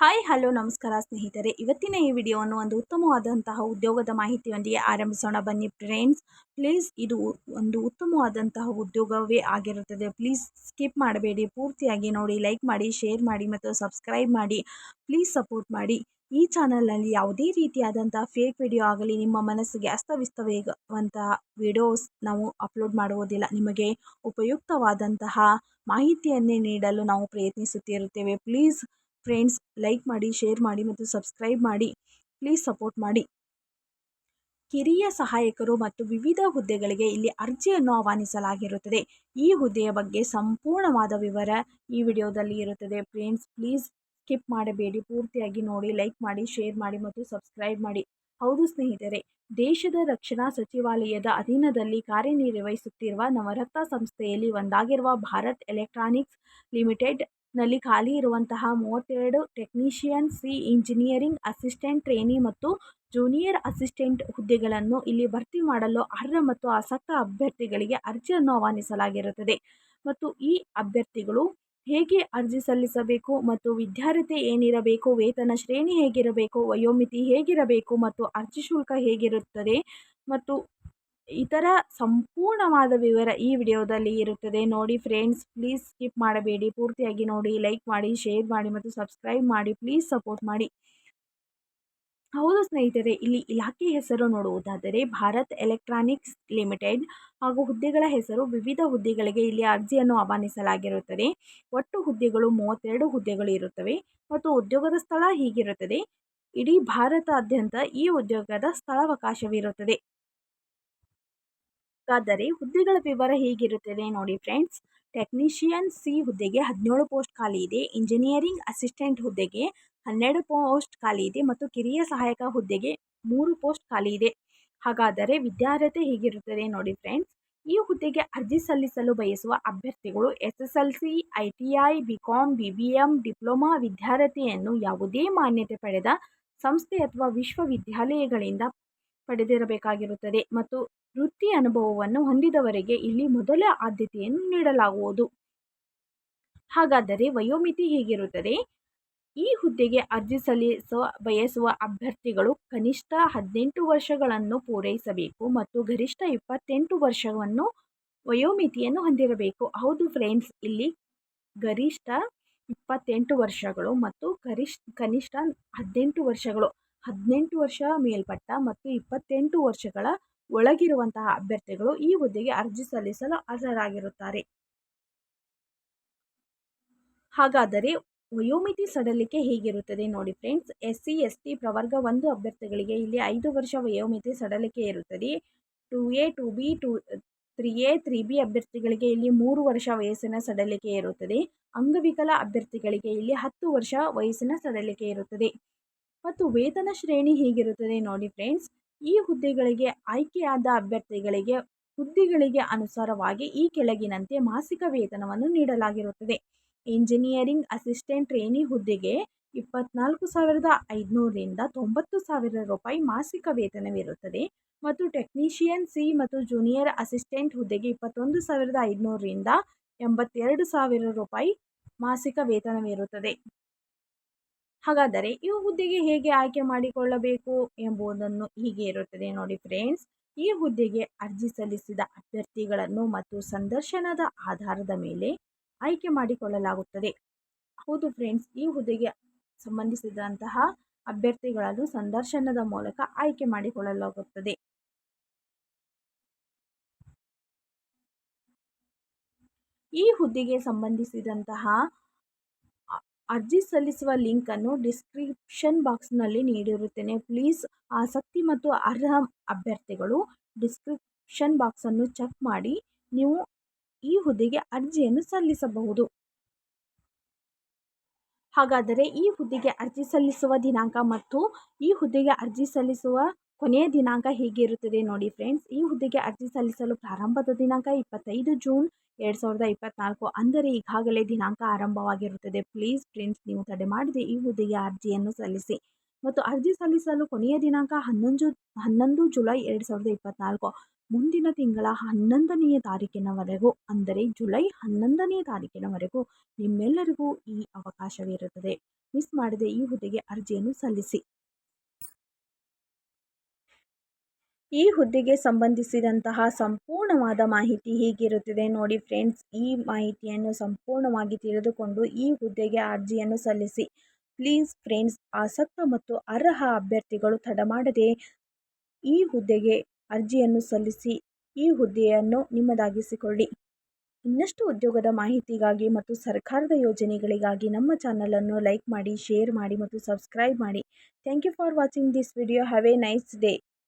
Hi, hello, ನಮಸ್ಕಾರ ಸ್ನೇಹಿತರೆ. ಇವತ್ತಿನ ಈ ವಿಡಿಯೋವನ್ನು ಒಂದು ಉತ್ತಮವಾದಂತಹ ಉದ್ಯೋಗದ ಮಾಹಿತಿಯೊಂದಿಗೆ ಆರಂಭಿಸೋಣ. ಬನ್ನಿ ಫ್ರೆಂಡ್ಸ್ ಪ್ಲೀಸ್ ಇದು ಒಂದು ಉತ್ತಮವಾದಂತಹ ಉದ್ಯೋಗವೇ ಆಗಿರುತ್ತದೆ. ಪ್ಲೀಸ್ ಸ್ಕಿಪ್ ಮಾಡಬೇಡಿ. ಪೂರ್ತಿಯಾಗಿ ನೋಡಿ ಲೈಕ್ ಮಾಡಿ ಶೇರ್ ಮಾಡಿ ಮತ್ತು ಸಬ್ಸ್ಕ್ರೈಬ್ ಮಾಡಿ. ಪ್ಲೀಸ್ ಸಪೋರ್ಟ್ ಮಾಡಿ. ಈ ಚಾನಲ್ನಲ್ಲಿ ಯಾವುದೇ ರೀತಿಯಾದಂಥ ಫೇಕ್ ವಿಡಿಯೋ ಆಗಲಿ, ನಿಮ್ಮ ಮನಸ್ಸಿಗೆ ಅಸ್ತವ್ಯಸ್ತವೇಗವಂತಹ ವಿಡಿಯೋಸ್ ನಾವು ಅಪ್ಲೋಡ್ ಮಾಡುವುದಿಲ್ಲ. ನಿಮಗೆ ಉಪಯುಕ್ತವಾದಂತಹ ಮಾಹಿತಿಯನ್ನೇ ನೀಡಲು ನಾವು ಪ್ರಯತ್ನಿಸುತ್ತಿರುತ್ತೇವೆ. ಪ್ಲೀಸ್ ಫ್ರೆಂಡ್ಸ್ ಲೈಕ್ ಮಾಡಿ ಶೇರ್ ಮಾಡಿ ಮತ್ತು ಸಬ್ಸ್ಕ್ರೈಬ್ ಮಾಡಿ. ಪ್ಲೀಸ್ ಸಪೋರ್ಟ್ ಮಾಡಿ. ಕಿರಿಯ ಸಹಾಯಕರು ಮತ್ತು ವಿವಿಧ ಹುದ್ದೆಗಳಿಗೆ ಇಲ್ಲಿ ಅರ್ಜಿಯನ್ನು ಆಹ್ವಾನಿಸಲಾಗಿರುತ್ತದೆ. ಈ ಹುದ್ದೆಯ ಬಗ್ಗೆ ಸಂಪೂರ್ಣವಾದ ವಿವರ ಈ ವಿಡಿಯೋದಲ್ಲಿ ಇರುತ್ತದೆ. ಫ್ರೆಂಡ್ಸ್ ಪ್ಲೀಸ್ ಸ್ಕಿಪ್ ಮಾಡಬೇಡಿ. ಪೂರ್ತಿಯಾಗಿ ನೋಡಿ ಲೈಕ್ ಮಾಡಿ ಶೇರ್ ಮಾಡಿ ಮತ್ತು ಸಬ್ಸ್ಕ್ರೈಬ್ ಮಾಡಿ. ಹೌದು ಸ್ನೇಹಿತರೆ, ದೇಶದ ರಕ್ಷಣಾ ಸಚಿವಾಲಯದ ಅಧೀನದಲ್ಲಿ ಕಾರ್ಯನಿರ್ವಹಿಸುತ್ತಿರುವ ನವರತ್ನ ಸಂಸ್ಥೆಯಲ್ಲಿ ಒಂದಾಗಿರುವ ಭಾರತ್ ಎಲೆಕ್ಟ್ರಾನಿಕ್ಸ್ ಲಿಮಿಟೆಡ್ ನಲ್ಲಿ ಖಾಲಿ ಇರುವಂತಹ ಮೂವತ್ತೆರಡು technician, C engineering assistant trainee ಮತ್ತು ಜೂನಿಯರ್ ಅಸಿಸ್ಟೆಂಟ್ ಹುದ್ದೆಗಳನ್ನು ಇಲ್ಲಿ ಭರ್ತಿ ಮಾಡಲು ಅರ್ಹ ಮತ್ತು ಆಸಕ್ತ ಅಭ್ಯರ್ಥಿಗಳಿಗೆ ಅರ್ಜಿಯನ್ನು ಆಹ್ವಾನಿಸಲಾಗಿರುತ್ತದೆ. ಮತ್ತು ಈ ಅಭ್ಯರ್ಥಿಗಳು ಹೇಗೆ ಅರ್ಜಿ ಸಲ್ಲಿಸಬೇಕು ಮತ್ತು ವಿದ್ಯಾರ್ಥಿ ಏನಿರಬೇಕು, ವೇತನ ಶ್ರೇಣಿ ಹೇಗಿರಬೇಕು, ವಯೋಮಿತಿ ಹೇಗಿರಬೇಕು ಮತ್ತು ಅರ್ಜಿ ಶುಲ್ಕ ಹೇಗಿರುತ್ತದೆ ಮತ್ತು ಇತರ ಸಂಪೂರ್ಣವಾದ ವಿವರ ಈ ವಿಡಿಯೋದಲ್ಲಿ ಇರುತ್ತದೆ. ನೋಡಿ ಫ್ರೆಂಡ್ಸ್ ಪ್ಲೀಸ್ ಸ್ಕಿಪ್ ಮಾಡಬೇಡಿ. ಪೂರ್ತಿಯಾಗಿ ನೋಡಿ ಲೈಕ್ ಮಾಡಿ ಶೇರ್ ಮಾಡಿ ಮತ್ತು ಸಬ್ಸ್ಕ್ರೈಬ್ ಮಾಡಿ. ಪ್ಲೀಸ್ ಸಪೋರ್ಟ್ ಮಾಡಿ. ಹೌದು ಸ್ನೇಹಿತರೆ, ಇಲ್ಲಿ ಇಲಾಖೆ ಹೆಸರು ನೋಡುವುದಾದರೆ ಭಾರತ್ ಎಲೆಕ್ಟ್ರಾನಿಕ್ಸ್ ಲಿಮಿಟೆಡ್ ಹಾಗೂ ಹುದ್ದೆಗಳ ಹೆಸರು ವಿವಿಧ ಹುದ್ದೆಗಳಿಗೆ ಇಲ್ಲಿ ಅರ್ಜಿಯನ್ನು ಆಹ್ವಾನಿಸಲಾಗಿರುತ್ತದೆ. ಒಟ್ಟು ಹುದ್ದೆಗಳು ಮೂವತ್ತೆರಡು ಹುದ್ದೆಗಳು ಇರುತ್ತವೆ ಮತ್ತು ಉದ್ಯೋಗದ ಸ್ಥಳ ಹೀಗಿರುತ್ತದೆ. ಇಡೀ ಭಾರತಾದ್ಯಂತ ಈ ಉದ್ಯೋಗದ ಸ್ಥಳಾವಕಾಶವಿರುತ್ತದೆ. ಹಾಗಾದರೆ ಹುದ್ದೆಗಳ ವಿವರ ಹೇಗಿರುತ್ತದೆ ನೋಡಿ ಫ್ರೆಂಡ್ಸ್ ಟೆಕ್ನಿಷಿಯನ್ ಸಿ ಹುದ್ದೆಗೆ ಹದಿನೇಳು ಪೋಸ್ಟ್ ಖಾಲಿ ಇದೆ. ಇಂಜಿನಿಯರಿಂಗ್ ಅಸಿಸ್ಟೆಂಟ್ ಹುದ್ದೆಗೆ ಹನ್ನೆರಡು ಪೋಸ್ಟ್ ಖಾಲಿ ಇದೆ ಮತ್ತು ಕಿರಿಯ ಸಹಾಯಕ ಹುದ್ದೆಗೆ ಮೂರು ಪೋಸ್ಟ್ ಖಾಲಿ ಇದೆ. ಹಾಗಾದರೆ ವಿದ್ಯಾರ್ಹತೆ ಹೇಗಿರುತ್ತದೆ ನೋಡಿ ಫ್ರೆಂಡ್ಸ್ ಈ ಹುದ್ದೆಗೆ ಅರ್ಜಿ ಸಲ್ಲಿಸಲು ಬಯಸುವ ಅಭ್ಯರ್ಥಿಗಳು S S L C I T I B com B B M diploma ವಿದ್ಯಾರ್ಹತೆಯನ್ನು ಯಾವುದೇ ಮಾನ್ಯತೆ ಪಡೆದ ಸಂಸ್ಥೆ ಅಥವಾ ವಿಶ್ವವಿದ್ಯಾಲಯಗಳಿಂದ ಪಡೆದಿರಬೇಕಾಗಿರುತ್ತದೆ. ಮತ್ತು ವೃತ್ತಿ ಅನುಭವವನ್ನು ಹೊಂದಿದವರಿಗೆ ಇಲ್ಲಿ ಮೊದಲ ಆದ್ಯತೆಯನ್ನು ನೀಡಲಾಗುವುದು. ಹಾಗಾದರೆ ವಯೋಮಿತಿ ಹೇಗಿರುತ್ತದೆ? ಈ ಹುದ್ದೆಗೆ ಅರ್ಜಿ ಸಲ್ಲಿಸುವ ಬಯಸುವ ಅಭ್ಯರ್ಥಿಗಳು ಕನಿಷ್ಠ ಹದಿನೆಂಟು ವರ್ಷಗಳನ್ನು ಪೂರೈಸಬೇಕು ಮತ್ತು ಗರಿಷ್ಠ ಇಪ್ಪತ್ತೆಂಟು ವರ್ಷವನ್ನು ವಯೋಮಿತಿಯನ್ನು ಹೊಂದಿರಬೇಕು. ಹೌದು ಫ್ರೆಂಡ್ಸ್, ಇಲ್ಲಿ ಗರಿಷ್ಠ ಇಪ್ಪತ್ತೆಂಟು ವರ್ಷಗಳು ಮತ್ತು ಕರಿಷ್, ಕನಿಷ್ಠ ಹದಿನೆಂಟು ವರ್ಷಗಳು ಹದಿನೆಂಟು ವರ್ಷ ಮೇಲ್ಪಟ್ಟ ಮತ್ತು ಇಪ್ಪತ್ತೆಂಟು ವರ್ಷಗಳ ಒಳಗಿರುವಂತಹ ಅಭ್ಯರ್ಥಿಗಳು ಈ ಹುದ್ದೆಗೆ ಅರ್ಜಿ ಸಲ್ಲಿಸಲು ಅರ್ಹರಾಗಿರುತ್ತಾರೆ ಹಾಗಾದರೆ ವಯೋಮಿತಿ ಸಡಲಿಕೆ ಹೇಗಿರುತ್ತದೆ ನೋಡಿ friends. S C S T ಪ್ರವರ್ಗ ಒಂದು ಅಭ್ಯರ್ಥಿಗಳಿಗೆ ಇಲ್ಲಿ ಐದು ವರ್ಷ ವಯೋಮಿತಿ ಸಡಲಿಕೆ ಇರುತ್ತದೆ. Two A, two B, two, three A, three B ಅಭ್ಯರ್ಥಿಗಳಿಗೆ ಇಲ್ಲಿ ಮೂರು ವರ್ಷ ವಯಸ್ಸಿನ ಸಡಲಿಕೆ ಇರುತ್ತದೆ. ಅಂಗವಿಕಲ ಅಭ್ಯರ್ಥಿಗಳಿಗೆ ಇಲ್ಲಿ ಹತ್ತು ವರ್ಷ ವಯಸ್ಸಿನ ಸಡಲಿಕೆ ಇರುತ್ತದೆ. ಮತ್ತು ವೇತನ ಶ್ರೇಣಿ ಹೇಗಿರುತ್ತದೆ ನೋಡಿ ಫ್ರೆಂಡ್ಸ್ ಈ ಹುದ್ದೆಗಳಿಗೆ ಆಯ್ಕೆಯಾದ ಅಭ್ಯರ್ಥಿಗಳಿಗೆ ಹುದ್ದೆಗಳಿಗೆ ಅನುಸಾರವಾಗಿ ಈ ಕೆಳಗಿನಂತೆ ಮಾಸಿಕ ವೇತನವನ್ನು ನೀಡಲಾಗಿರುತ್ತದೆ. ಇಂಜಿನಿಯರಿಂಗ್ ಅಸಿಸ್ಟೆಂಟ್ ಟ್ರೇನಿ ಹುದ್ದೆಗೆ ಇಪ್ಪತ್ನಾಲ್ಕು ಸಾವಿರದ ಐದುನೂರರಿಂದ ತೊಂಬತ್ತು ಸಾವಿರ ರೂಪಾಯಿ ಮಾಸಿಕ ವೇತನವಿರುತ್ತದೆ ಮತ್ತು ಟೆಕ್ನಿಷಿಯನ್ ಸಿ ಮತ್ತು ಜೂನಿಯರ್ ಅಸಿಸ್ಟೆಂಟ್ ಹುದ್ದೆಗೆ ಇಪ್ಪತ್ತೊಂದು ಸಾವಿರದ ಐದುನೂರರಿಂದ ಎಂಬತ್ತೆರಡು ಸಾವಿರ ರೂಪಾಯಿ ಮಾಸಿಕ ವೇತನವಿರುತ್ತದೆ. ಹಾಗಾದರೆ ಈ ಹುದ್ದೆಗೆ ಹೇಗೆ ಆಯ್ಕೆ ಮಾಡಿಕೊಳ್ಳಬೇಕು ಎಂಬುದನ್ನು ಹೀಗೆ ಇರುತ್ತದೆ ನೋಡಿ ಫ್ರೆಂಡ್ಸ್ ಈ ಹುದ್ದೆಗೆ ಅರ್ಜಿ ಸಲ್ಲಿಸಿದ ಅಭ್ಯರ್ಥಿಗಳನ್ನು ಮತ್ತು ಸಂದರ್ಶನದ ಆಧಾರದ ಮೇಲೆ ಆಯ್ಕೆ ಮಾಡಿಕೊಳ್ಳಲಾಗುತ್ತದೆ. ಹೌದು ಫ್ರೆಂಡ್ಸ್ ಈ ಹುದ್ದೆಗೆ ಸಂಬಂಧಿಸಿದಂತಹ ಅಭ್ಯರ್ಥಿಗಳನ್ನು ಸಂದರ್ಶನದ ಮೂಲಕ ಆಯ್ಕೆ ಮಾಡಿಕೊಳ್ಳಲಾಗುತ್ತದೆ. ಈ ಹುದ್ದೆಗೆ ಸಂಬಂಧಿಸಿದಂತಹ ಅರ್ಜಿ ಸಲ್ಲಿಸುವ ಲಿಂಕನ್ನು ಡಿಸ್ಕ್ರಿಪ್ಷನ್ ಬಾಕ್ಸ್ನಲ್ಲಿ ನೀಡಿರುತ್ತೇನೆ. ಪ್ಲೀಸ್, ಆಸಕ್ತಿ ಮತ್ತು ಅರ್ಹ ಅಭ್ಯರ್ಥಿಗಳು ಡಿಸ್ಕ್ರಿಪ್ಷನ್ ಬಾಕ್ಸನ್ನು ಚೆಕ್ ಮಾಡಿ, ನೀವು ಈ ಹುದ್ದೆಗೆ ಅರ್ಜಿಯನ್ನು ಸಲ್ಲಿಸಬಹುದು. ಹಾಗಾದರೆ ಈ ಹುದ್ದೆಗೆ ಅರ್ಜಿ ಸಲ್ಲಿಸುವ ದಿನಾಂಕ ಮತ್ತು ಈ ಹುದ್ದೆಗೆ ಅರ್ಜಿ ಸಲ್ಲಿಸುವ ಕೊನೆಯ ದಿನಾಂಕ ಹೀಗಿರುತ್ತದೆ ನೋಡಿ ಫ್ರೆಂಡ್ಸ್ ಈ ಹುದ್ದೆಗೆ ಅರ್ಜಿ ಸಲ್ಲಿಸಲು ಪ್ರಾರಂಭದ ದಿನಾಂಕ ಇಪ್ಪತ್ತೈದು ಜೂನ್ ಎರಡು ಸಾವಿರದ ಇಪ್ಪತ್ತ್ನಾಲ್ಕು ಅಂದರೆ ಈಗಾಗಲೇ ದಿನಾಂಕ ಆರಂಭವಾಗಿರುತ್ತದೆ. ಪ್ಲೀಸ್ ಫ್ರೆಂಡ್ಸ್ ನೀವು ತಡೆ ಮಾಡದೆ ಈ ಹುದ್ದೆಗೆ ಅರ್ಜಿಯನ್ನು ಸಲ್ಲಿಸಿ. ಮತ್ತು ಅರ್ಜಿ ಸಲ್ಲಿಸಲು ಕೊನೆಯ ದಿನಾಂಕ ಹನ್ನೊಂದು ಹನ್ನೊಂದು ಜುಲೈ ಎರಡು ಸಾವಿರದ ಇಪ್ಪತ್ನಾಲ್ಕು, ಮುಂದಿನ ತಿಂಗಳ ಹನ್ನೊಂದನೆಯ ತಾರೀಕಿನವರೆಗೂ, ಅಂದರೆ ಜುಲೈ ಹನ್ನೊಂದನೆಯ ತಾರೀಕಿನವರೆಗೂ ನಿಮ್ಮೆಲ್ಲರಿಗೂ ಈ ಅವಕಾಶವಿರುತ್ತದೆ. ಮಿಸ್ ಮಾಡದೆ ಈ ಹುದ್ದೆಗೆ ಅರ್ಜಿಯನ್ನು ಸಲ್ಲಿಸಿ. ಈ ಹುದ್ದೆಗೆ ಸಂಬಂಧಿಸಿದಂತಹ ಸಂಪೂರ್ಣವಾದ ಮಾಹಿತಿ ಹೀಗಿರುತ್ತದೆ. ನೋಡಿ ಫ್ರೆಂಡ್ಸ್, ಈ ಮಾಹಿತಿಯನ್ನು ಸಂಪೂರ್ಣವಾಗಿ ತಿಳಿದುಕೊಂಡು ಈ ಹುದ್ದೆಗೆ ಅರ್ಜಿಯನ್ನು ಸಲ್ಲಿಸಿ. ಪ್ಲೀಸ್ ಫ್ರೆಂಡ್ಸ್, ಆಸಕ್ತ ಮತ್ತು ಅರ್ಹ ಅಭ್ಯರ್ಥಿಗಳು ತಡ ಮಾಡದೆ ಈ ಹುದ್ದೆಗೆ ಅರ್ಜಿಯನ್ನು ಸಲ್ಲಿಸಿ, ಈ ಹುದ್ದೆಯನ್ನು ನಿಮ್ಮದಾಗಿಸಿಕೊಳ್ಳಿ. ಇನ್ನಷ್ಟು ಉದ್ಯೋಗದ ಮಾಹಿತಿಗಾಗಿ ಮತ್ತು ಸರ್ಕಾರದ ಯೋಜನೆಗಳಿಗಾಗಿ ನಮ್ಮ ಚಾನಲನ್ನು ಲೈಕ್ ಮಾಡಿ, ಶೇರ್ ಮಾಡಿ ಮತ್ತು ಸಬ್ಸ್ಕ್ರೈಬ್ ಮಾಡಿ. Thank you for watching this video. Have a nice day.